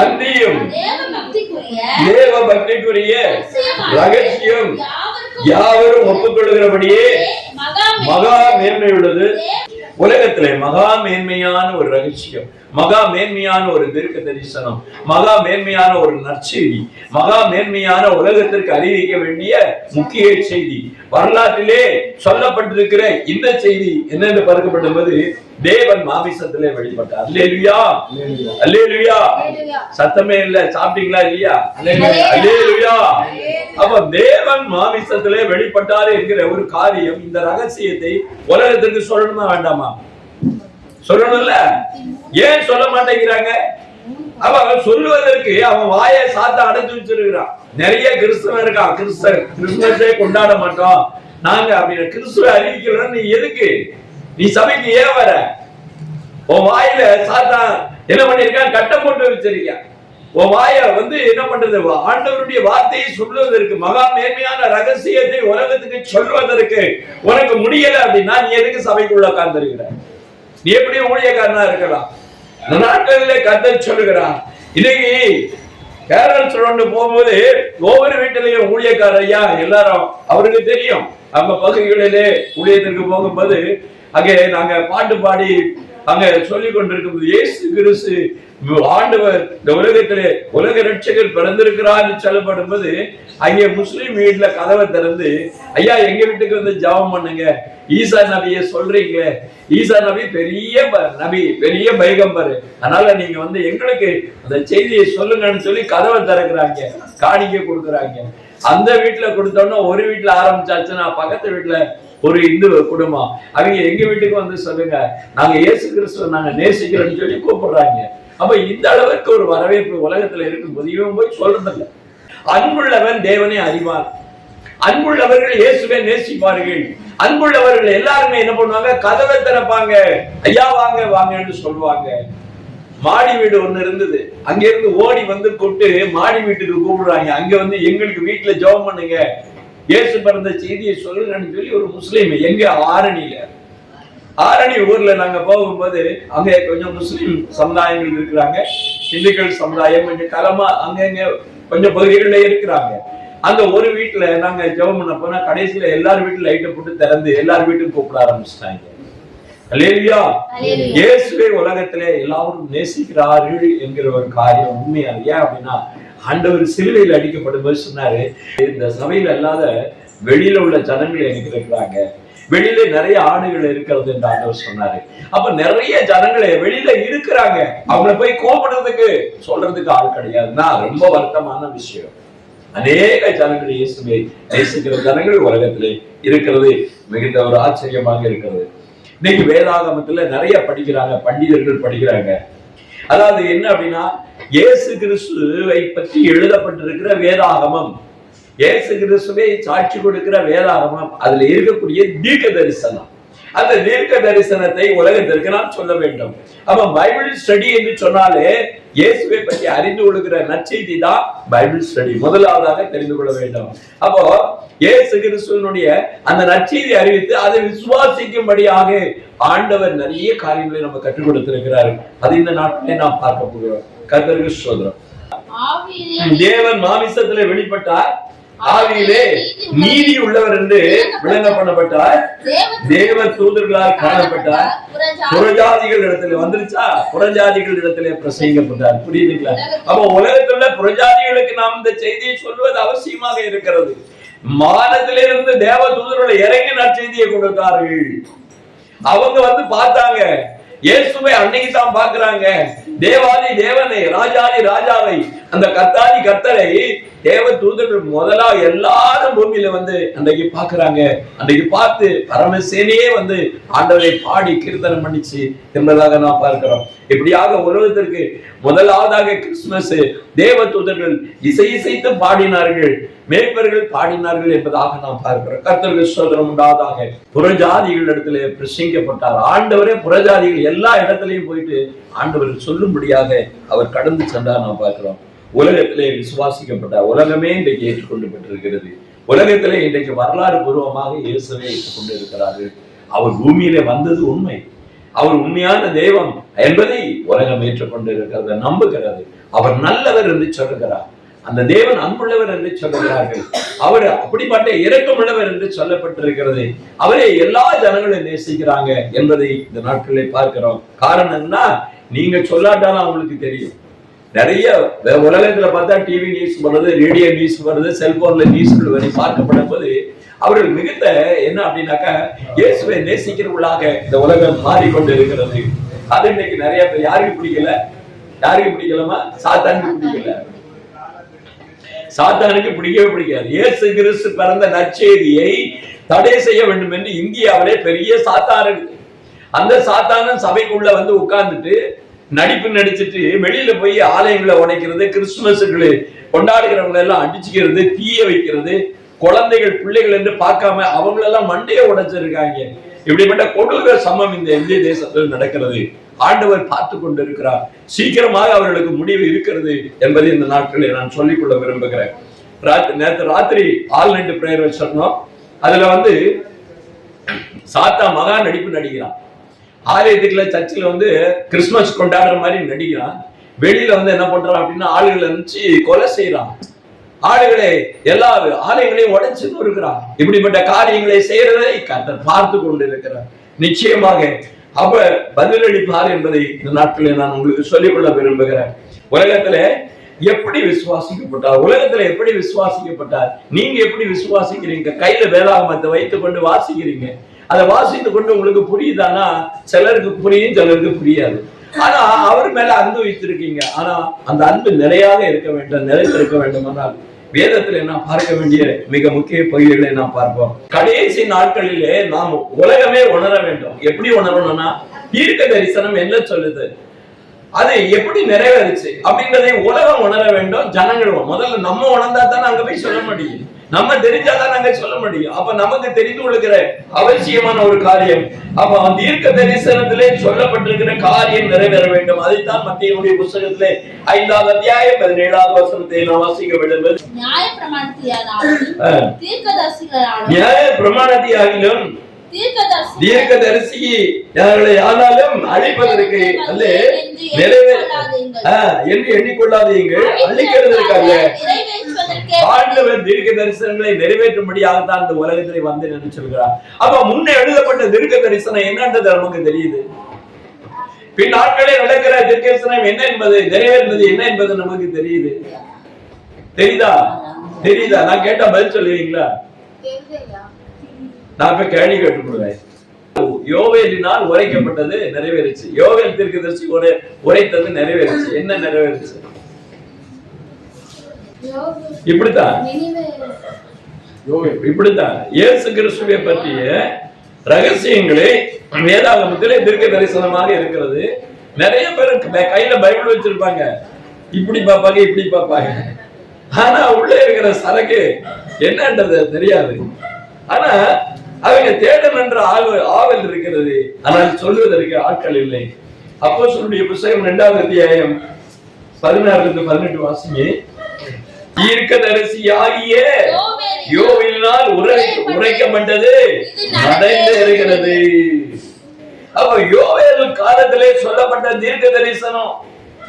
அன்றியும் தேவ பக்திக்குரிய ரகசியம் யாவரும் ஒப்புக்கொள்கிறபடியே மகா மகா மேன்மை உள்ளது உலகத்திலே மகா மேன்மையான ஒரு ரகசியம். மகா மேன்மையான ஒரு தீர்க்க தரிசனம். மகா மேன்மையான ஒரு நற்செய்தி. மகா மேன்மையான உலகத்திற்கு அறிவிக்க வேண்டிய முக்கிய செய்தி. வரலாற்றிலே சொல்லப்பட்டிருக்கிற இந்த செய்தி என்னென்று பார்க்கப்பட்டது தேவன் மாமிசத்திலே வெளிப்பட்டார் அல்லேலுயா. அல்லேலுயா. சத்தமே இல்ல. சாப்பிட்டீங்களா இல்லையா? அல்லேலுயா. அப்ப தேவன் மாமிசத்திலே வெளிப்பட்டார் என்கிற ஒரு காரியம் இந்த ரகசியத்தை உலகத்திற்கு சொல்லணுமா வேண்டாமா? சொல்லணும்ல. ஏன் சொல்ல மாட்டேங்கிறாங்க? அவன் சொல்லுவதற்கு அவன் வாயை சாத்த அடைச்சு வச்சிருக்கிறான். நிறைய கிறிஸ்தவன் இருக்கான். கிறிஸ்தவ கிறிஸ்துமஸே கொண்டாட மாட்டோம் நாங்க அப்படின்னு கிறிஸ்துவ அறிவிக்கிறோம். நீ எதுக்கு நீ சபைக்கு ஏன் வர. உன் வாயில சாத்தான் என்ன பண்ணிருக்கான் கட்டம் போட்டு வச்சிருக்கான் உன் வாய வந்து என்ன பண்றது? ஆண்டவருடைய வார்த்தையை சொல்லுவதற்கு மகா மேன்மையான ரகசியத்தை உலகத்துக்கு சொல்வதற்கு உனக்கு முடியல அப்படின்னா நீ எதுக்கு சபைக்குள்ள உட்கார்ந்துருக்கிற? நீ எப்படி ஊழியக்காரனா இருக்கலாம்? இந்த நாட்களிலே சொல்லுகிறான் இன்னைக்கு கேரள் சொல்லொண்டு போகும்போது ஒவ்வொரு வீட்டிலையும் ஊழியக்கார ஐயா எல்லாரும் அவருக்கு தெரியும். நம்ம பகுதிகளிலே ஊழியத்திற்கு போகும்போது அங்கே நாங்க பாட்டு பாடி அங்க சொல்லிக் கொண்டிருக்கும் இயேசு கிறிஸ்து ஆண்டவர் இந்த உலகத்திலே உலக ரட்சகர் பிறந்திருக்கிறார் சொல்லப்படும் போது அங்கே முஸ்லீம் வீட்டுல கதவை திறந்து ஐயா எங்க வீட்டுக்கு வந்து ஜெபம் பண்ணுங்க? ஈசா நபியை சொல்றீங்களே. ஈசா நபி பெரிய ப- நபி பெரிய பைகம்பர். அதனால நீங்க வந்து எங்களுக்கு அந்த செய்தியை சொல்லுங்கன்னு சொல்லி கதவை திறக்கிறாங்க காணிக்க கொடுக்குறாங்க. அந்த வீட்டுல கொடுத்தோன்னா ஒரு வீட்டுல ஆரம்பிச்சாச்சுன்னா பக்கத்து வீட்டுல ஒரு இந்து குடும்பம். அவங்க எங்க வீட்டுக்கு வந்து சொல்லுங்க நாங்க இயேசு கிறிஸ்துவ நாங்க நேசிக்கிறோம்னு சொல்லி கூப்பிடுறாங்க. அப்ப இந்த அளவுக்கு ஒரு வரவேற்பு உலகத்துல இருக்கும்போது இவன் போய் சொல்றதில்ல. அன்புள்ளவன் தேவனை அறிவார் அன்புள்ளவர்கள் இயேசுவை நேசிப்பார்கள். அன்புள்ளவர்கள் எல்லாருமே என்ன பண்ணுவாங்க? கதவை திறப்பாங்க. ஐயா வாங்க வாங்கன்னு சொல்லுவாங்க. மாடி வீடு ஒண்ணு இருந்தது. அங்க இருந்து ஓடி வந்து கொட்டு மாடி வீட்டுக்கு கூப்பிடுறாங்க. அங்க வந்து எங்களுக்கு வீட்டுல ஜெபம் பண்ணுங்க. இயேசு பிறந்த செய்தியை சொல்லுங்கன்னு சொல்லி ஒரு முஸ்லீம் எங்க? ஆரணியில. ஆரணி ஊர்ல நாங்க போகும்போது அங்க கொஞ்சம் முஸ்லீம் சமுதாயங்கள் இருக்கிறாங்க. இந்துக்கள் சமுதாயம் கொஞ்சம் கலமா அங்கங்க கொஞ்சம் பகுதிகளில் இருக்கிறாங்க. அந்த ஒரு வீட்டுல நாங்க ஜெபம் பண்ண போனா கடைசியில எல்லார் வீட்டுல லைட்டை போட்டு திறந்து எல்லார் வீட்டுக்கும் கூப்பிட ஆரம்பிச்சிட்டாங்க. அல்லேலூயா. இயேசுவை உலகத்திலே எல்லாரும் நேசிக்கிறார்கள் என்கிற ஒரு காரியம் உண்மையா ஏன் அப்படின்னா ஆண்டவர் சிலுவையில் அடிக்கப்படும் போது சொன்னாரு இந்த சபையில் அல்லாத வெளியில உள்ள ஜனங்கள் எனக்கு இருக்கிறாங்க. வெளியில நிறைய ஆடுகள் இருக்கிறது என்று ஆண்டவர் சொன்னாரு. அப்ப நிறைய ஜனங்களே வெளியில இருக்கிறாங்க. அவங்கள போய் கோபடுறதுக்கு சொல்றதுக்கு ஆள் கிடையாதுன்னா ரொம்ப வருத்தமான விஷயம். அநேக ஜனங்கள் இயேசுவை நேசிக்கிற ஜனங்கள் உலகத்திலே இருக்கிறது மிகுந்த ஒரு ஆச்சரியமாக இருக்கிறது. இன்னைக்கு வேதாகமத்துல நிறைய படிக்கிறாங்க பண்டிதர்கள் படிக்கிறாங்க. அதாவது என்ன அப்படின்னா இயேசு கிறிஸ்துவை பற்றி எழுதப்பட்டிருக்கிற வேதாகமம். இயேசு கிறிஸ்துவை சாட்சி கொடுக்கிற வேதாகமம். அதுல இருக்கக்கூடிய தீர்க்க தரிசனம் அந்த தீர்க்க தரிசனத்தை உலகத்திற்கு நாம் சொல்ல வேண்டும். அப்ப பைபிள் ஸ்டடி என்று சொன்னாலே இயேசுவை பற்றி அறிந்து கொள்கிற நற்செய்தி தான் பைபிள் ஸ்டடி. முதலாவதாக தெரிந்து கொள்ள வேண்டும். அப்போ இயேசு கிறிஸ்துவனுடைய அந்த நற்செய்தி அறிவித்து அதை விசுவாசிக்கும்படியாக ஆண்டவர் நிறைய காரியங்களை நம்ம கற்றுக் கொடுத்திருக்கிறார். அது இந்த நாட்டிலே நாம் பார்க்க போகிறோம். கர்த்தருக்கு சோதரம் தேவன் மாமிசத்திலே வெளிப்பட்டார். ஆவியிலே நீதி உள்ளவர் என்று விளங்க பண்ணப்பட்டார் தேவ தூதர்களால் காணப்பட்டார். புறஜாதி புறஜாதிகள் இடத்துல வந்துருச்சா? புறஜாதிகள் இடத்துல பிரசங்கிக்கப்பட்டார். புரியுதுங்களா? அப்ப உலகத்துல புறஜாதிகளுக்கு நாம் இந்த செய்தியை சொல்வது அவசியமாக இருக்கிறது. மானத்திலிருந்து தேவ தூதர்களை இறங்கி நற்செய்தியை கொடுத்தார்கள். அவங்க வந்து பார்த்தாங்க. இயேசுவை அன்னைக்கு தான் பாக்குறாங்க தேவாதி தேவனை ராஜாதி ராஜாவை அந்த கத்தாதி கத்தரை தேவ தூதர்கள் முதலா எல்லாரும் பூமியில வந்து அன்றைக்கு பாக்குறாங்க அன்றைக்கு பார்த்து பரமசேனையே வந்து ஆண்டவரை பாடி கீர்த்தனம் பண்ணிச்சு என்பதாக நாம் பார்க்கிறோம். இப்படியாக உலகத்திற்கு முதலாவதாக கிறிஸ்துமஸ் தேவ தூதர்கள் இசை இசைத்து பாடினார்கள் மேய்ப்பர்கள் பாடினார்கள் என்பதாக நாம் பார்க்கிறோம். கர்த்தர்கள் சோதனம் உண்டாதாக புறஜாதிகள் இடத்துல பிரசங்கிக்கப்பட்டார். ஆண்டவரே புறஜாதிகள் எல்லா இடத்துலயும் போயிட்டு ஆண்டவர் சொல்லும்படியாக அவர் கடந்து சென்றார் நாம் பார்க்கிறோம். உலகத்திலே விசுவாசிக்கப்பட்ட உலகமே இன்றைக்கு ஏற்றுக்கொண்டு பெற்றிருக்கிறது. உலகத்திலே இன்றைக்கு வரலாறு பூர்வமாக இயேசுவை ஏற்றுக்கொண்டு இருக்கிறார்கள் அவர் பூமியிலே வந்தது உண்மை. அவர் உண்மையான தெய்வம் என்பதை உலகம் ஏற்றுக்கொண்டு இருக்கிறத நம்புகிறது. அவர் நல்லவர் என்று சொல்லுகிறார். அந்த தேவன் அன்புள்ளவர் என்று சொல்லுகிறார்கள். அவர் அப்படிப்பட்ட இரக்கமுள்ளவர் என்று சொல்லப்பட்டிருக்கிறது. அவரே எல்லா ஜனங்களும் நேசிக்கிறாங்க என்பதை இந்த நாட்களில் பார்க்கிறோம். காரணம் என்ன நீங்க சொல்லாட்டாலும் அவங்களுக்கு தெரியும். நிறைய உலகத்துல பார்த்தா டிவி நியூஸ் வருது ரேடியோ நியூஸ் வருது செல்போன்ல நியூஸ்கள் வரை பார்க்கப்படும் போது அவர்கள் மிகுந்த என்ன அப்படின்னாக்கா இயேசுவை நேசிக்கிறவர்களாக இந்த உலகம் மாறிக்கொண்டு இருக்கிறது அது இன்னைக்கு நிறைய பேர் யாருக்கு பிடிக்கல? யாருக்கு பிடிக்கலமா சாத்தானுக்கு பிடிக்கல. சாத்தானுக்கு பிடிக்கவே பிடிக்காது. இயேசு கிறிஸ்து பிறந்த நற்செய்தியை தடை செய்ய வேண்டும் என்று இந்தியாவிலே பெரிய சாத்தான் இருக்கு. அந்த சாத்தானும் சபைக்குள்ள வந்து உட்கார்ந்துட்டு நடிப்பு நடிச்சிட்டு வெளியில போய் ஆலயங்களை உடைக்கிறது கிறிஸ்துமஸுக்கு கொண்டாடுகிறவங்களை எல்லாம் அடிச்சுக்கிறது தீய வைக்கிறது குழந்தைகள் பிள்ளைகள் என்று பார்க்காம அவங்களெல்லாம் மண்டையை உடைச்சிருக்காங்க. இப்படிப்பட்ட கொடூர சமம் இந்த இந்திய தேசத்தில் நடக்கிறது. ஆண்டவர் பார்த்து கொண்டிருக்கிறார். சீக்கிரமாக அவர்களுக்கு முடிவு இருக்கிறது என்பதை இந்த நாட்களில் நான் சொல்லிக்கொள்ள விரும்புகிறேன். நேற்று ராத்திரி ஆல் நைட் பிரேயர் வச்சிருந்தோம் அதுல வந்து சாத்தா மகா நடிப்பு நடிக்கிறான். ஆலயத்துக்குள்ள சர்ச்சில் வந்து கிறிஸ்துமஸ் கொண்டாடுற மாதிரி நடிக்கிறான். வெளியில வந்து என்ன பண்றான் அப்படின்னா ஆளுகளை நினைச்சு கொலை செய்யறான் ஆடுகளை எல்லா ஆலயங்களையும் உடைச்சு இருக்கிறார் இப்படிப்பட்ட காரியங்களை செய்யறதை கர்த்தர் பார்த்து கொண்டிருக்கிறார். நிச்சயமாக அப்ப பதிலளிப்பார் என்பதை இந்த நாட்களில் நான் உங்களுக்கு சொல்லிக்கொள்ள விரும்புகிறேன். உலகத்துல எப்படி விசுவாசிக்கப்பட்டார்? உலகத்துல எப்படி விசுவாசிக்கப்பட்டார்? நீங்க எப்படி விசுவாசிக்கிறீங்க? கையில வேளாகமத்தை வைத்துக் கொண்டு வாசிக்கிறீங்க. அதை வாசித்து கொண்டு உங்களுக்கு புரியுதானா? சிலருக்கு புரியும் சிலருக்கு புரியாது. ஆனா அவர் மேல அன்பு வைத்திருக்கீங்க. ஆனா அந்த அன்பு நிலையாக இருக்க வேண்டும் நிலைத்திருக்க வேண்டுமானால். வேதத்துல நாம் பார்க்க வேண்டிய மிக முக்கிய பகுதிகளை நாம் பார்ப்போம். கடைசி நாட்களிலே நாம் உலகமே உணர வேண்டும். எப்படி உணரணும்னா தீர்க்க தரிசனம் என்ன சொல்லுது? அது எப்படி நிறைவேறுச்சு அப்படின்றதை உலகம் உணர வேண்டும் ஜனங்கள் முதல்ல நம்ம உணர்ந்தா தானே அங்க போய் சொல்ல முடியும். நம்ம தெரிஞ்சாதான் அங்க சொல்ல முடியும். அப்ப நமக்கு தெரிந்து கொள்கிற அவசியமான ஒரு காரியம். அப்ப அந்த தீர்க்க தரிசனத்திலே சொல்லப்பட்டிருக்கிற காரியம் நிறைவேற வேண்டும். அதைத்தான் மத்தியனுடைய புஸ்தகத்திலே ஐந்தாவது அத்தியாயம் பதினேழாவது வசனத்தை நாம் வாசிக்க வேண்டும். நியாய பிரமாணத்தினாலும் தீர்க்கதரிசி. தீர்க்க தரிசி யார்களை ஆனாலும் அழிப்பதற்கு அல்ல நிறைவே என்று எண்ணிக்கொள்ளாதீங்கள் அழிக்கிறதற்கு அல்ல நிறைவேற்றுவதற்கே ஆண்டவர் தீர்க்க தரிசனங்களை நிறைவேற்றும்படியாகத்தான் இந்த உலகத்திலே வந்து என்று சொல்கிறார். அப்ப முன்னே எழுதப்பட்ட தீர்க்க தரிசனம் என்னன்றது நமக்கு தெரியுது. பின் நாட்களே நடக்கிற தீர்க்க தரிசனம் என்ன என்பது நிறைவேறினது என்ன என்பது நமக்கு தெரியுது. தெரியுதா? தெரியுதா? நான் கேட்டா பதில் சொல்லுவீங்களா? நான் இப்ப கேள்வி கேட்டுக்கொள்வேன் யோவேலினால் உரைக்கப்பட்டது நிறைவேறுச்சு. யோவேல் தீர்க்கதரிசி உரை உரைத்தது நிறைவேறுச்சு. என்ன நிறைவேறுச்சு? இப்படித்தான். இப்படித்தான். இயேசு கிறிஸ்துவை பற்றிய ரகசியங்களே வேதாகமத்திலே தீர்க்க தரிசனமாக இருக்கிறது. நிறைய பேர் கையில பைபிள் வச்சிருப்பாங்க. இப்படி பார்ப்பாங்க இப்படி பார்ப்பாங்க. ஆனா உள்ள இருக்கிற சரக்கு என்னன்றது தெரியாது. ஆனா அவங்க தேடல் என்ற ஆவல் ஆவல் இருக்கிறது. ஆனால் சொல்வதற்கு ஆட்கள் இல்லை. அப்போ சொல்லுடைய புஸ்தகம் இரண்டாவது அத்தியாயம் பதினாறுல இருந்து பதினெட்டு வாசிங்க. தீர்க்கதரிசியாகிய யோவினால் உரை உரைக்கப்பட்டது நடந்து இருக்கிறது. அப்ப யோவேல் காலத்திலே சொல்லப்பட்ட தீர்க்க தரிசனம்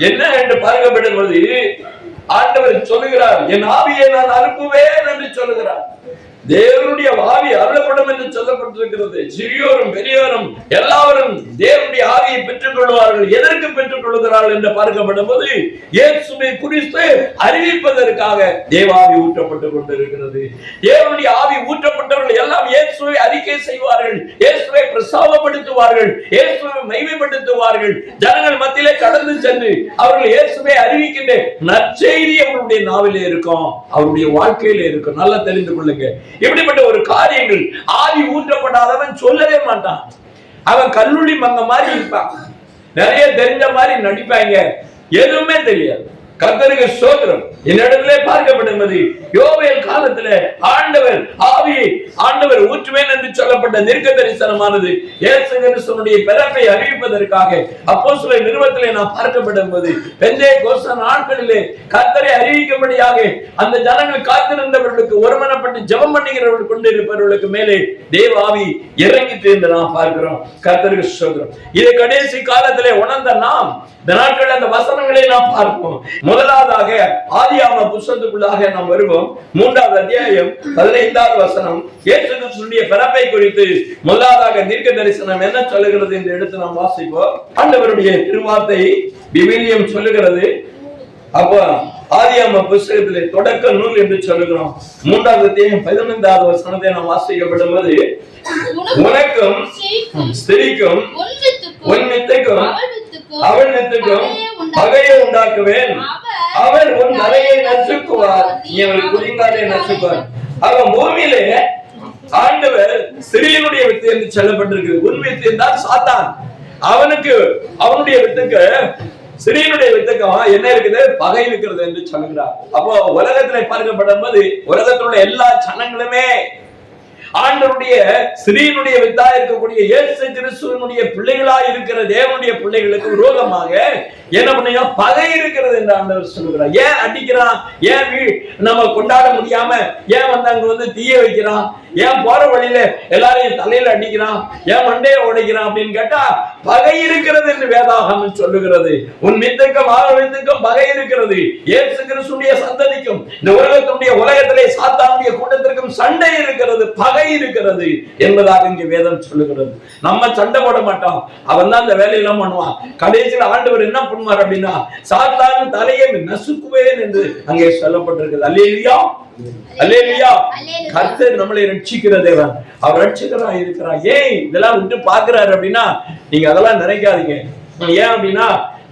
என்ன என்று பார்க்கப்படும் பொழுது ஆண்டவர் சொல்லுகிறார் என் ஆவியை நான் அனுப்புவேன் என்று சொல்லுகிறார். தேவனுடைய ஆவி அருளப்படும் என்று சொல்லப்பட்டிருக்கிறது. சிறியோரும் பெரியோரும் எல்லாரும் தேவனுடைய ஆவியை பெற்றுக் கொள்வார்கள் எதற்கு பெற்றுக் கொள்கிறார்கள் என்று பார்க்கப்படும் போது இயேசுவை குறித்து அறிவிப்பதற்காக தேவாவி ஊற்றப்பட்டுக் கொண்டிருக்கிறது. தேவனுடைய ஆவி ஊற்றப்பட்டவர்கள் எல்லாம் இயேசுவை அறிக்கை செய்வார்கள் இயேசுவை பிரசாபப்படுத்துவார்கள் இயேசுவை மைமைப்படுத்துவார்கள் ஜனங்கள் மத்தியிலே கடந்து சென்று அவர்கள் இயேசுவை அறிவிக்கின்ற நற்செய்தி அவருடைய நாவிலே இருக்கும் அவருடைய வாழ்க்கையில இருக்கும். நல்லா தெரிந்து கொள்ளுங்க. இப்படிப்பட்ட ஒரு காரியங்கள்? ஆவி ஊற்றப்படாதவன் சொல்லவே மாட்டான். அவன் கல்லூரி மங்க மாதிரி இருப்பான். நிறைய தெரிஞ்ச மாதிரி நடிப்பாங்க. எதுவுமே தெரியாது. கத்தருக்கு சோத்திரம் என்னிடத்திலே பார்க்கப்படுவது யோவேல் காலத்துல ஆண்டவர் ஆவியை ஆண்டவர் ஊற்றுவேன் என்று சொல்லப்பட்ட நிற்க தரிசனமானது இயேசு கிறிஸ்தனுடைய பிறப்பை அறிவிப்பதற்காக அப்போ சில நிறுவத்திலே நான் பார்க்கப்படும்போது பெந்தே கோச நாட்களிலே கர்த்தரை அறிவிக்கும்படியாக அந்த ஜனங்கள் காத்திருந்தவர்களுக்கு ஒருமனப்பட்டு ஜெபம் பண்ணுகிறவர்கள் கொண்டிருப்பவர்களுக்கு மேலே தேவ ஆவி இறங்கிட்டு என்று நாம் பார்க்கிறோம். கத்தருக்கு சோதரம் இது கடைசி காலத்திலே உணர்ந்த நாம் இந்த நாட்கள் அந்த வசனங்களை நாம் பார்ப்போம். முதலாவதாக ஆதியாம புஸ்தகத்துக்குள்ளாக நாம் வருவோம். மூன்றாவது அத்தியாயம் பதினைந்தாவது வசனம். இயேசு கிறிஸ்துவினுடைய பிறப்பை குறித்து முதலாவதாக தீர்க்க தரிசனம் என்ன சொல்லுகிறது என்று எடுத்து நாம் வாசிப்போம். ஆண்டவருடைய திருவார்த்தை விவிலியம் சொல்லுகிறது. அப்போ ஆதியாம புஸ்தகத்திலே தொடக்க நூல் என்று சொல்லுகிறோம். மூன்றாவது அத்தியாயம் பதினைந்தாவது வசனத்தை நாம் வாசிக்கப்படும் போது உனக்கும் ஸ்திரிக்கும் உன் வித்துக்கும் அவள் வித்துக்கும் பகையை உண்டாக்குவேன். அவர் உன் தலையை நசுக்குவார். நீ அவள் குதிங்காலை நசுக்குவார் அவன் பூமியிலே ஆண்டவர் சிறியனுடைய வித்து என்று சொல்லப்பட்டிருக்கு உன் வித்து என்றால் சாத்தான். அவனுக்கு அவனுடைய வித்துக்கு சிறியனுடைய வித்துக்கும் என்ன இருக்குது? பகை இருக்கிறது என்று சொல்லுகிறார். அப்போ உலகத்திலே பார்க்கப்படும் போது உலகத்தில் எல்லா சனங்களுமே ஆண்டருடைய ஸ்ரீனுடைய வித்தா இருக்கக்கூடிய இயேசு கிறிஸ்துவனுடைய பிள்ளைகளா இருக்கிற தேவனுடைய பிள்ளைகளுக்கு விரோதமாக என்ன பண்ணியா பகை இருக்கிறது என்று ஆண்டவர் சொல்லுகிறார். ஏன் அடிக்கிறான்? ஏன் வீ- நம்ம கொண்டாட முடியாம ஏன் வந்து அங்க வந்து தீய வைக்கிறான்? ஏன் போற வழியில எல்லாரையும் தலையில அடிக்கிறான்? ஏன் மண்டையை உடைக்கிறான் அப்படின்னு கேட்டா பகை இருக்கிறது என்று வேதாகம் சொல்லுகிறது. உன் மித்துக்கும் ஆரோக்கியத்துக்கும் பகை இருக்கிறது. இயேசு கிறிஸ்துடைய சந்ததிக்கும் இந்த உலகத்தினுடைய உலகத்திலே சாத்தானுடைய கூட்டத்திற்கும் சண்டை இருக்கிறது. பகை இருக்கிறது என்பதாக இங்கே வேதம் சொல்லுகிறது. நம்ம சண்டை போட மாட்டோம். அவன் தான் அந்த வேலையெல்லாம் பண்ணுவான். கடைசியில் ஆண்டவர் என்ன பண்ணுவார் அப்படின்னா சாத்தான் தலையை நசுக்குவேன் என்று அங்கே சொல்லப்பட்டிருக்கிறது. அல்லேலியா? அல்லேலியா. கர்த்தர் நம்மளை ரட்சிக்கிற தேவன். அவர் ரட்சிக்கிறா இருக்கிறார். ஏன் இதெல்லாம் விட்டு பாக்குறாரு அப்படின்னா நீங்க அதெல்லாம் நினைக்காதீங்க. ஏன் அப்படின்னா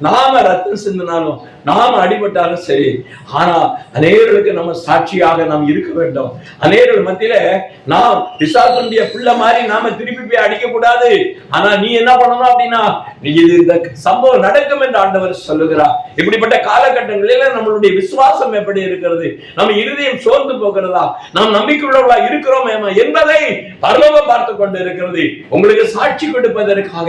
நாம ரத்தம் சிந்தினாலும் நாம அடிபட்டாலும் சரி ஆனா அநேகர்களுக்கு நம்ம சாட்சியாக நாம் இருக்க வேண்டும். அநேகர்கள் மத்தியில நாம் பிசாசனுடைய பிள்ளை மாதிரி நாம திருப்பி போய் அடிக்க கூடாது. ஆனா நீ என்ன பண்ணணும் அப்படின்னா நீ இது இந்த சம்பவம் நடக்கும் என்று ஆண்டவர் சொல்லுகிறார். இப்படிப்பட்ட காலகட்டங்களில நம்மளுடைய விசுவாசம் எப்படி இருக்கிறது? நம்ம இருதயம் சோர்ந்து போகிறதா? நாம் நம்பிக்கையுள்ளவர்களா இருக்கிறோம் என்பதை பரலோகம் பார்த்து கொண்டு இருக்கிறது. உங்களுக்கு சாட்சி கொடுப்பதற்காக.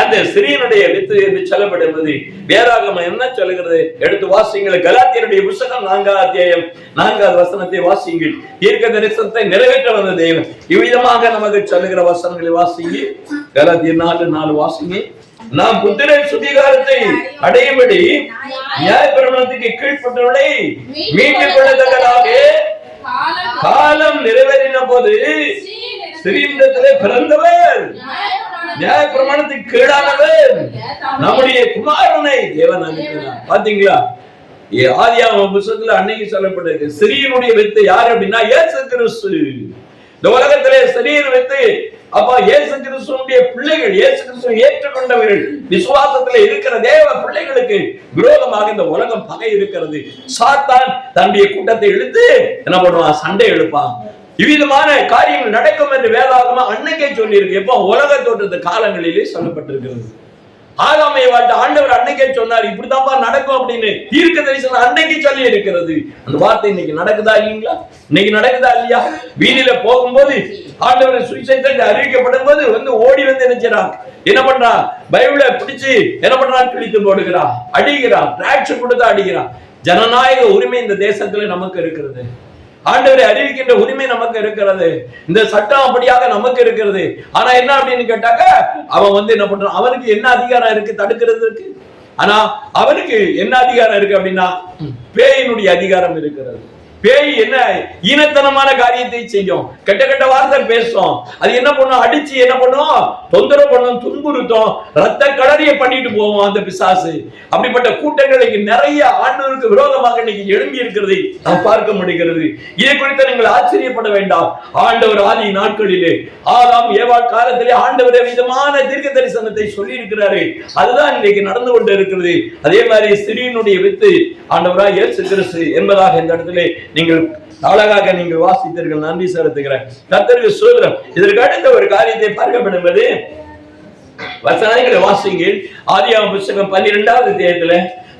அந்த சிறியனுடைய வித்து என்று சொல்லப்படுவது வேதாகமம் என்ன சொல்லுகிறது? எடுத்து வாசியுங்கள். கலாத்தியருடைய புஸ்தகம் நான்காம் அத்தியாயம் நான்காவது வசனத்தை வாசியுங்கள். தீர்க்க தரிசனத்தை நிறைவேற்ற வந்த தேவன். இவ்விதமாக நமக்கு சொல்லுகிற வசனங்களை வாசிங்க கலாத்தியர் நாலு நாலு வாசிங்க நாம் புத்திரன் சுத்திகாரத்தை அடையும்படி நியாயப்பிரமாணத்துக்கு கீழ்ப்பட்டவர்களை மீட்டுக் கொள்ளத்தக்கதாக காலம் காலம் நிறைவேறின போது ஸ்ரீண்டத்திலே பிறந்தவர். நியாய பிரமாணத்துக்கு கேடானது நம்முடைய குமாரனை தேவன் அனுப்பினார் பாத்தீங்களா? ஏ- புத்தகத்துல அன்னைக்கு சொல்லப்பட்டிருக்கு சிறியனுடைய வித்து யாரு அப்படின்னா ஏசு கிறிஸ்து. இந்த உலகத்திலே சிறியன் வித்து. அப்பா இயேசு கிறிஸ்துவனுடைய பிள்ளைகள் இயேசு கிறிஸ்துவை ஏற்றுக்கொண்டவர்கள் விசுவாசத்துல இருக்கிற தேவ பிள்ளைகளுக்கு விரோதமாக இந்த உலகம் பகை இருக்கிறது சாத்தான் தன்னுடைய கூட்டத்தை இழுத்து என்ன பண்ணுவான்? சண்டை எழுப்பான். இவ்விதமான காரியங்கள் நடக்கும் என்று வேதாகமா அன்னைக்கே சொல்லியிருக்கு. எப்போ? உலக தோற்றத்து காலங்களிலே சொல்லப்பட்டிருக்கிறது. ஆகாமையை வாழ்த்த ஆண்டவர் அன்னைக்கே சொன்னார் இப்படித்தான்ப்பா நடக்கும் அப்படின்னு தீர்க்க தரிசனம் அன்னைக்கு சொல்லி இருக்கிறது அந்த வார்த்தை இன்னைக்கு நடக்குதா இல்லைங்களா? இன்னைக்கு நடக்குதா இல்லையா? வீதியில போகும்போது ஆண்டவர் சுவிசேஷத்தை அறிவிக்கப்படும் போது வந்து ஓடி வந்து என்ன என்ன பண்றான்? பைபிளை பிடிச்சு என்ன பண்றான்? கிழித்து போடுகிறான் அடிக்கிறான் டிராக்ஷன் கொடுத்து அடிக்கிறான். ஜனநாயக உரிமை இந்த தேசத்துல நமக்கு இருக்கிறது. ஆண்டவரை அறிவிக்கின்ற உரிமை நமக்கு இருக்கிறது. இந்த சட்டம் அப்படியாக நமக்கு இருக்கிறது. ஆனா என்ன அப்படின்னு கேட்டாக்க அவன் வந்து என்ன பண்றான்? அவனுக்கு என்ன அதிகாரம் இருக்கு? தடுக்கிறதுக்கு ஆனா அவனுக்கு என்ன அதிகாரம் இருக்கு அப்படின்னா பேயினுடைய அதிகாரம் இருக்கிறது. பேய் என்ன? ஈனத்தனமான காரியத்தை செய்யும். கெட்ட கெட்ட வார்த்தை பேசும். அது என்ன பண்ணும்? அடிச்சு என்ன பண்ணும்? தொந்தரவு பண்ணும் துன்புறுத்தும். ரத்த கடறிய பண்ணிட்டு போவோம் அந்த பிசாசு. அப்படிப்பட்ட கூட்டங்களுக்கு நிறைய ஆண்டவருக்கு விரோதமாக இன்னைக்கு எழும்பி இருக்கிறதை நாம் பார்க்க முடிகிறது. இதை குறித்து நீங்கள் ஆச்சரியப்பட வேண்டாம். ஆண்டவர் ஆதி நாட்களிலே ஆதாம் ஏவா காலத்திலே ஆண்டவர் விதமான தீர்க்க தரிசனத்தை சொல்லி இருக்கிறாரு அதுதான் இன்னைக்கு நடந்து கொண்டு இருக்கிறது அதே மாதிரி சிறியனுடைய வித்து ஆண்டவரா இயேசு கிறிஸ்து என்பதாக இந்த இடத்திலே நீங்கள் அழகாக நீங்கள் வாசித்தீர்கள். நன்றி செலுத்துகிறேன். கத்தருக்கு சோதரம் இதற்கு அடுத்த ஒரு காரியத்தை பார்க்கப்படும்போது வசனங்களை வாசிங்கள் ஆதியாம புஸ்தகம் பன்னிரெண்டாவது தேதியில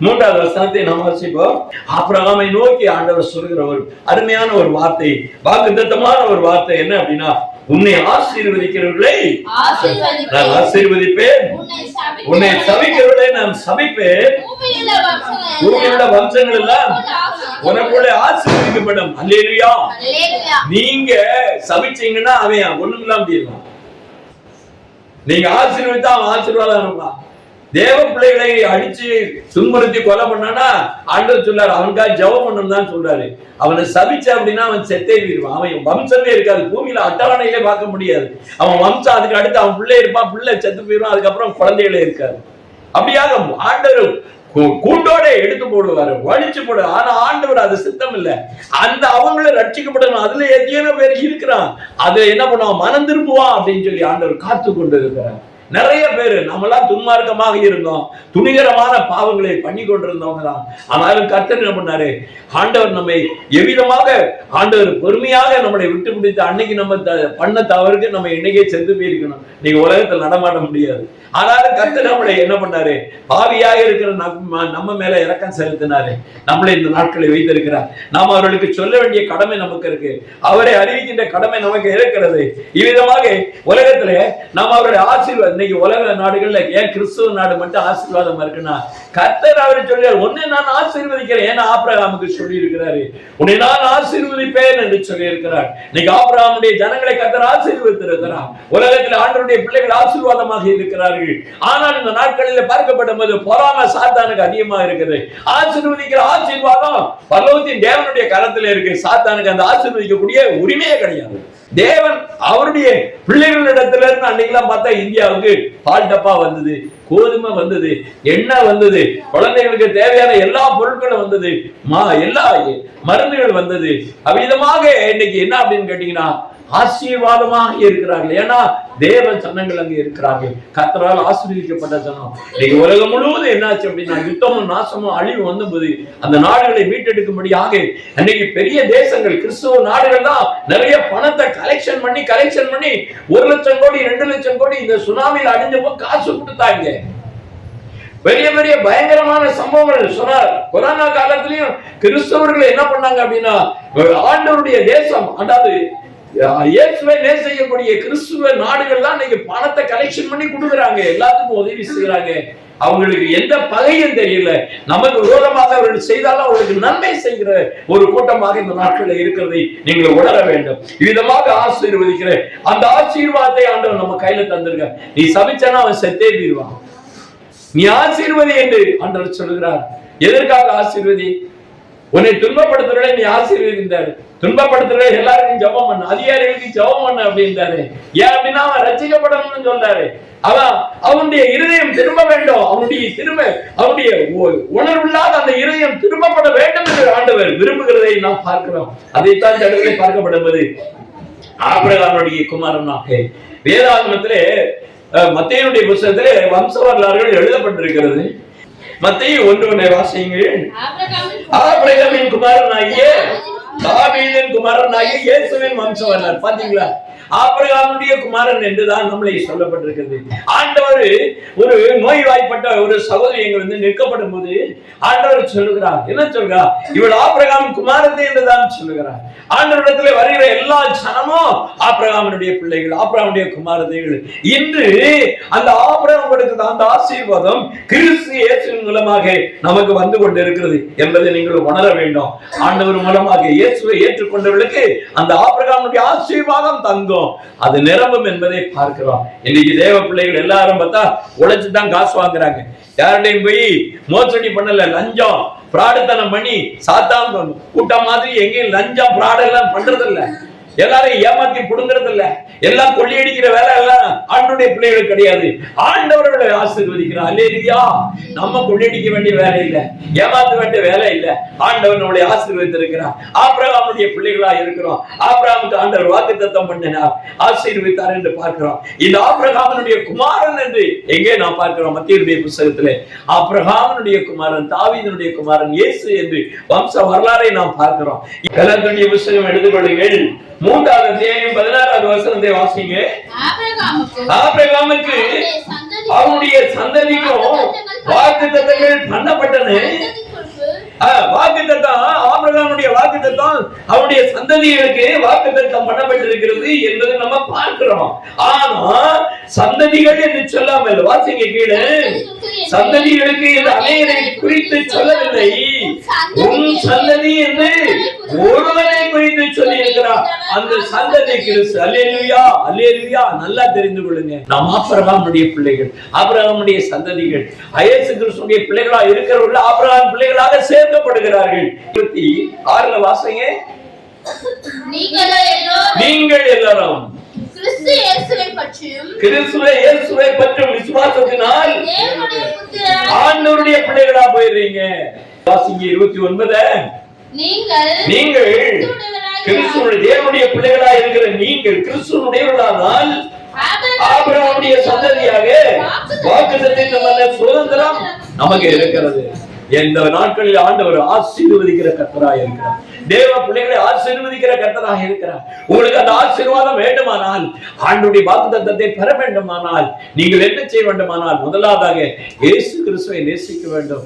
மூன்றாவது வசனத்தை நாம் வாசிப்போம். ஆபிரகாமை நோக்கி ஆண்டவர் சொல்கிற ஒரு அருமையான ஒரு வார்த்தை வாக்குத்தத்தமான ஒரு வார்த்தை என்ன அப்படின்னா உன்னை ஆசீர்வதிக்கிறவர்களை ஆசீர்வதிப்பேன். நான் ஆசீர்வதிப்பேன். உன்னை சபிக்கிறவர்களை. நான் சபிப்பேன். பூமியிலுள்ள வம்சங்கள் எல்லாம். உனக்குள்ள ஆசீர்வதிக்கப்படும். அல்லேலுயா. நீங்க சபிச்சீங்கன்னா அவன் ஒண்ணும் இல்லாம நீங்க ஆசீர்வதித்தா அவன் ஆசீர்வாதம் இருப்பான். தேவ பிள்ளைகளை அடிச்சு துன்புறுத்தி கொலை பண்ணானா ஆண்டவர் சொல்லாரு. அவனுக்காக ஜெபம் பண்ணணும் தான் சொல்றாரு. அவனை சபிச்ச அப்படின்னா அவன் செத்தே போயிருவான் அவன் வம்சமே இருக்காது. பூமியில அட்டவணையிலே பார்க்க முடியாது. அவன் வம்சம் அதுக்கு அடுத்து அவன் பிள்ளை இருப்பான். பிள்ளை செத்து போயிருவான் அதுக்கப்புறம் குழந்தைகளே இருக்காது. அப்படியாக ஆண்டவர் கூட்டோட கூண்டோட எடுத்து போடுவாரு. வலிச்சு போடு. ஆனா ஆண்டவர் அது சித்தம் இல்ல. அந்த அவங்கள ரட்சிக்கப்படணும். அதுல எத்தனையோ பேர் இருக்கிறான். அதை என்ன பண்ணுவான்? மனம் திரும்புவான் அப்படின்னு சொல்லி ஆண்டவர் காத்து கொண்டு இருக்கிறார் நிறைய பேர் நம்மளாம் துன்மார்க்கமாக இருந்தோம். துணிகரமான பாவங்களை பண்ணி கொண்டிருந்தவங்க தான் ஆனாலும் கர்த்தர் என்ன பண்ணாரு? ஆண்டவர் நம்மை எவ்விதமாக ஆண்டவர் பொறுமையாக நம்மளை விட்டு பிடித்து அன்னைக்கு நம்ம பண்ண தவறுக்கு நம்ம என்னைக்கே செத்து போயிருக்கணும். நீங்க உலகத்தில் நடமாட முடியாது. ஆனாலும் கர்த்தர் நம்மளை என்ன பண்ணாரு? பாவியாக இருக்கிற நம்ம நம்ம மேல இறக்கம் செலுத்தினாரு. நம்மளை இந்த நாட்களை வைத்திருக்கிறார். நாம் அவர்களுக்கு சொல்ல வேண்டிய கடமை நமக்கு இருக்கு. அவரை அறிவிக்கின்ற கடமை நமக்கு இருக்கிறது. இவ்விதமாக உலகத்திலே நாம் அவருடைய ஆசீர்வாதம் இன்னைக்கு உலக நாடுகள்ல ஏன் கிறிஸ்துவ நாடு மட்டும் ஆசீர்வாதமா இருக்குன்னா கர்த்தர் அவர் சொல்றார் உன்னை நான் ஆசீர்வதிக்கிறேன். ஏன்னா ஆபிரகாமுக்கு சொல்லி இருக்கிறாரு உன்னை நான் ஆசீர்வதிப்பேன் என்று சொல்லி இருக்கிறார் இன்னைக்கு ஆபிரகாமுடைய ஜனங்களை கர்த்தர் ஆசீர்வதித்திருக்கிறார். உலகத்தில் ஆண்டருடைய பிள்ளைகள் ஆசீர்வாதமாக இருக்கிறார்கள். ஆனால் இந்த நாட்களில் பார்க்கப்படும் போது பொறாம சாத்தானுக்கு அதிகமா இருக்குது. ஆசீர்வதிக்கிற ஆசீர்வாதம் பல்லவத்தின் தேவனுடைய கரத்தில் இருக்கு. சாத்தானுக்கு அந்த ஆசீர்வதிக்கக்கூடிய உரிமையே கிடையாது. தேவன் அவருடைய பிள்ளைகளிடத்துல இருந்து அன்னைக்கெல்லாம் பார்த்தா இந்தியாவுக்கு பால் டப்பா வந்தது கோதுமை வந்தது எண்ணெய் வந்தது குழந்தைகளுக்கு தேவையான எல்லா பொருட்களும் வந்தது மா எல்லா மருந்துகள் வந்தது. அவ்விதமாக இன்னைக்கு என்ன அப்படின்னு கேட்டீங்கன்னா ஆசீர்வாதமாக இருக்கிறார்கள். ஏன்னா தேவ ஜனங்கள் அங்கே இருக்கிறார்கள். கத்தரால் ஆசீர்வதிக்கப்பட்ட ஜனம். இன்னைக்கு உலகம் முழுவதும் என்னாச்சு அப்படின்னா யுத்தமும் நாசமும் அழிவு வந்தபோது அந்த நாடுகளை மீட்டெடுக்கும்படியாக அன்னைக்கு பெரிய தேசங்கள் கிறிஸ்துவ நாடுகள் தான் நிறைய பணத்தை கலெக்ஷன் பண்ணி கலெக்ஷன் பண்ணி ஒரு லட்சம் கோடி ரெண்டு லட்சம் கோடி இந்த சுனாமியில் அழிஞ்சப்போ காசு கொடுத்தாங்க. பெரிய பெரிய பயங்கரமான சம்பவங்கள் சொன்னார். கொரோனா காலத்திலையும் கிறிஸ்தவர்கள் என்ன பண்ணாங்க அப்படின்னா ஆண்டவருடைய தேசம் அதாவது இயேசுவை நேசிக்கக்கூடிய கிறிஸ்துவ நாடுகள் தான் இன்னைக்கு பணத்தை கலெக்ஷன் பண்ணி கொடுக்குறாங்க. எல்லாத்துக்கும் உதவி செய்யறாங்க. அவங்களுக்கு எந்த பகையும் தெரியல. நமக்கு விரோதமாக அவர்கள் செய்தாலும் அவர்களுக்கு நன்மை செய்கிற ஒரு கூட்டமாக இந்த நாட்களில் இருக்கிறதை நீங்கள் உணர வேண்டும். விதமாக ஆசீர்வதிக்கிற அந்த ஆசீர்வாதத்தை ஆண்டவர் நம்ம கையில தந்திருக்க நீ சபிச்சனா அவன் செத்தே தீருவான். நீ ஆசீர்வதி என்று ஆண்டவர் சொல்கிறார் எதற்காக ஆசீர்வதி? உன்னை துன்பப்படுத்துறவரை நீ ஆசீர்வதிந்தாரு துன்பப்படுத்துறவரை எல்லாருக்கும் ஜபம் பண்ண. அதிகாரிகளுக்கு ஜபம் பண்ண அப்படின்றாரு. ஏன் அப்படின்னா அவன் ரசிக்கப்படணும்னு சொல்றாரு. அவன் அவனுடைய இருதயம் திரும்ப வேண்டும். அவனுடைய திரும்ப அவனுடைய உணர்வில்லாத அந்த இருதயம் திரும்பப்பட வேண்டும் என்று ஆண்டவர் விரும்புகிறதை நாம் பார்க்கிறோம். அதைத்தான் ஜனங்களை பார்க்கப்படுவது ஆபிரகாமனுடைய குமாரனாக வேதாகமத்திலே மத்தியனுடைய புத்தகத்திலே புஸ்தகத்திலே வம்ச வரலாறுகள் எழுதப்பட்டிருக்கிறது. மத்திய ஒன்று ஒன்றை வாசியுங்கள். ஆபிரகாமின் குமாரனாகிய தாவீதின் குமாரனாகிய இயேசுவின் வம்சம் வரலாறு பாத்தீங்களா? ஆபிரகாமுடைய குமாரன் என்றுதான் நம்மளை சொல்லப்பட்டிருக்கிறது. ஆண்டவர் ஒரு நோய்வாய்ப்பட்ட ஒரு சகோதரி எங்க வந்து நிற்கப்படும் போது ஆண்டவர் சொல்லுகிறார். என்ன சொல்கிறார் இவள் ஆபிரகாம் குமாரத்தை என்றுதான் சொல்லுகிறார். ஆண்டவரிடத்துல வருகிற எல்லா ஜனமும் ஆபிரகாமனுடைய பிள்ளைகள் ஆபிரகாமுடைய குமாரதைகள். இன்று அந்த ஆபிரகாம் கொடுக்கிற அந்த ஆசீர்வாதம் கிறிஸ்து இயேசுவின் மூலமாக நமக்கு வந்து கொண்டு இருக்கிறது என்பதை நீங்கள் உணர வேண்டும். ஆண்டவர் மூலமாக இயேசுவை ஏற்றுக்கொண்டவர்களுக்கு அந்த ஆபிரகாமுடைய ஆசீர்வாதம் தங்கும். அது நிரம்பும் என்பதை பார்க்கிறோம். இன்னைக்கு தேவ பிள்ளைகள் எல்லாரும் பார்த்தா உழைச்சு தான் காசு வாங்குறாங்க. யாருடையும் போய் மோசடி பண்ணல லஞ்சம் பிராடுத்தனம் பண்ணி சாத்தான் கூட்டம் மாதிரி எங்கேயும் லஞ்சம் பிராடு எல்லாம் பண்றது எல்லாரும் ஏமாத்தி புடுங்கிறது இல்ல. எல்லாம் கொள்ளையடிக்கிற வேலை எல்லாம் ஆண்டுடைய பிள்ளைகளுக்கு கிடையாது. ஆண்டவர்களை ஆசீர்வதிக்கிறார். அல்லேரியா நம்ம கொள்ளையடிக்க வேண்டிய வேலை இல்ல. ஏமாத்த வேண்டிய வேலை இல்ல. ஆண்டவர் நம்மளை ஆசீர்வதித்திருக்கிறார். ஆபிரகாமுடைய பிள்ளைகளா இருக்கிறோம். ஆபிரகாமுக்கு ஆண்டவர் வாக்கு தத்தம் பண்ணினார். ஆசீர்வதித்தார் என்று பார்க்கிறோம். இந்த ஆபிரகாமனுடைய குமாரன் என்று எங்கே நாம் பார்க்கிறோம்? மத்தியுடைய புஸ்தகத்திலே. ஆபிரகாமனுடைய குமாரன் தாவீதனுடைய குமாரன் இயேசு என்று வம்ச வரலாறை நாம் பார்க்கிறோம். கலத்துடைய புஸ்தகம் எடுத்துக்கொள்ளுங்கள். மூன்றாவது அத்தியாயம் பதினாறாவது வசனத்தை வாசிங்க. ஆபிரகாமுக்கு அவனுடைய சந்ததிக்கும் அவனுடைய சந்ததிக்கும் வாக்குத்தத்தங்கள் வாக்குத்தத்தங்கள் பண்ணப்பட்டன வாக்குத்தத்தம் ஆபிரகாமுடைய வாக்குத்தத்தம் அவருடைய சந்ததிகளுக்கு வாக்குத்தத்தம் பண்ணப்பட்டிருக்கிறது என்பதை நம்ம பார்க்கிறோம். ஆனா சந்ததிகள் என்று சொல்லாமல் வாசிங்க கீழே. சந்ததிகளுக்கு என்று அநேகரை குறித்து சொல்லவில்லை. உன் சந்ததி என்று ஒருவனை குறித்து சொல்லி இருக்கிறார் அந்த சந்ததி கிறிஸ்து. அல்லேலுயா அல்லேலுயா நல்லா தெரிந்து கொள்ளுங்க. நாம் ஆபிரகாமுடைய பிள்ளைகள் ஆபிரகாமுடைய சந்ததிகள் இயேசு கிறிஸ்துடைய பிள்ளைகளா இருக்கிறவர்கள் ஆபிரகாம் பிள்ளைகளாக சேர்க்கப்படுகிறார்கள். இருபத்தி ஆறுல வாசங்க. நீங்கள் எல்லோரும் கிறிஸ்துவை பற்றும் விசுவாசத்தினால் ஆண்டவருடைய பிள்ளைகளா போயிடுறீங்க. வாசிங்க இருபத்தி ஒன்பது. நீங்கள் நீங்கள் கிறிஸ்துவனுடைய தேவனுடைய பிள்ளைகளா இருக்கிற நீங்கள் கிறிஸ்துவனுடையவர்களானால் ஆபிரகாமுடைய சந்ததியாக வாக்குத்தத்தின் நம்ம சுதந்திரம் நமக்கு இருக்கிறது. எந்த நாட்களில் ஆண்டவர் ஆசீர்வதிக்கிற கர்த்தராக இருக்கிறார். தேவ பிள்ளைகளை ஆசீர்வதிக்கிற கர்த்தராக இருக்கிறார். உங்களுக்கு அந்த ஆசீர்வாதம் வேண்டுமானால் ஆண்டுடைய வாக்குத்தத்தத்தை பெற வேண்டுமானால் நீங்கள் என்ன செய்ய வேண்டுமானால் முதலாவதாக இயேசு கிறிஸ்துவை நேசிக்க வேண்டும்.